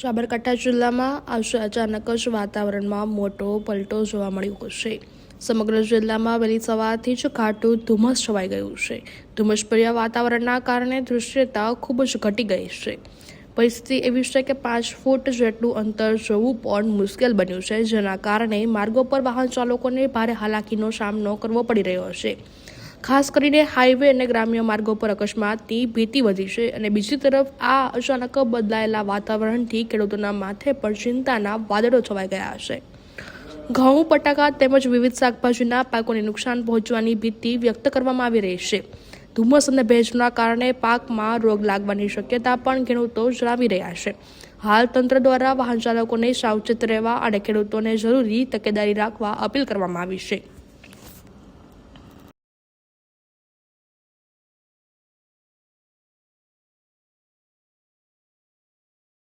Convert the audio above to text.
સાબરકાંઠા જિલ્લામાં આજે અચાનક જ વાતાવરણમાં મોટો પલટો જોવા મળ્યો છે સમગ્ર જિલ્લામાં વહેલી સવારથી જ ઘાટું ધુમ્મસ છવાઈ ગયું છે. ધુમ્મસભર્યા વાતાવરણના કારણે દૃશ્યતા ખૂબ જ ઘટી ગઈ છે. પરિસ્થિતિ એવી છે કે પાંચ ફૂટ જેટલું અંતર જવું પણ મુશ્કેલ બન્યું છે, જેના કારણે માર્ગો પર વાહન ચાલકોને ભારે હાલાકીનો સામનો કરવો પડી રહ્યો છે. ખાસ કરીને હાઈવે અને ગ્રામ્ય માર્ગો પર અકસ્માતની ભીતિ વધી છે અને બીજી તરફ આ અચાનક બદલાયેલા વાતાવરણથી ખેડૂતોના માથે પર ચિંતાના વાદળો છવાઈ ગયા છે. ઘઉં, બટાકા તેમજ વિવિધ શાકભાજીના પાકોને નુકસાન પહોંચવાની ભીતિ વ્યક્ત કરવામાં આવી રહી છે. ધુમ્મસ અને ભેજના કારણે પાકમાં રોગ લાગવાની શક્યતા પણ ખેડૂતો જણાવી રહ્યા છે. હાલ તંત્ર દ્વારા વાહન ચાલકોને સાવચેત રહેવા અને ખેડૂતોને જરૂરી તકેદારી રાખવા અપીલ કરવામાં આવી છે.